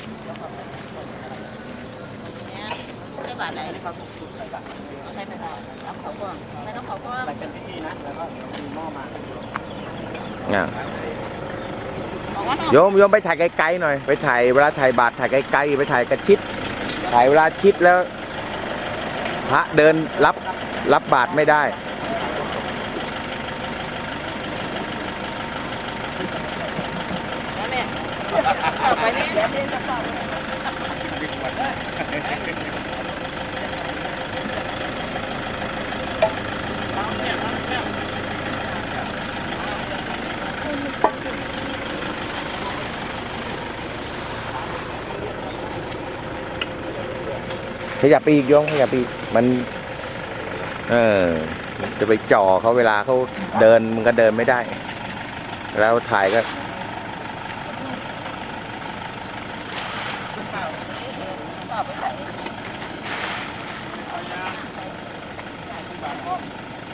ใช้บาทไหนนี่ครับชุดใส่บาตรใช้ไปต่อรับเขากว้างไม่ต้องเขากว้างใส่เป็นพิธีนะแล้วก็เดี๋ยวมีหม้อมาอะบอกว่าโยมโยมไปถ่ายไกลๆหน่อย ไปถ่ายเวลาถ่ายบาทถ่ายไกลๆไปถ่ายกระชิด ถ่ายเวลาชิดแล้ว พระเดินรับรับบาทไม่ได้แล้วเนี่ยต่อไปนี้ ขยับไปอีกโยมขยับไปอีกมัน เออ จะไปจ่อเขาเวลาเขาเดินมันก็เดินไม่ได้ แล้วถ่ายก็ あっ!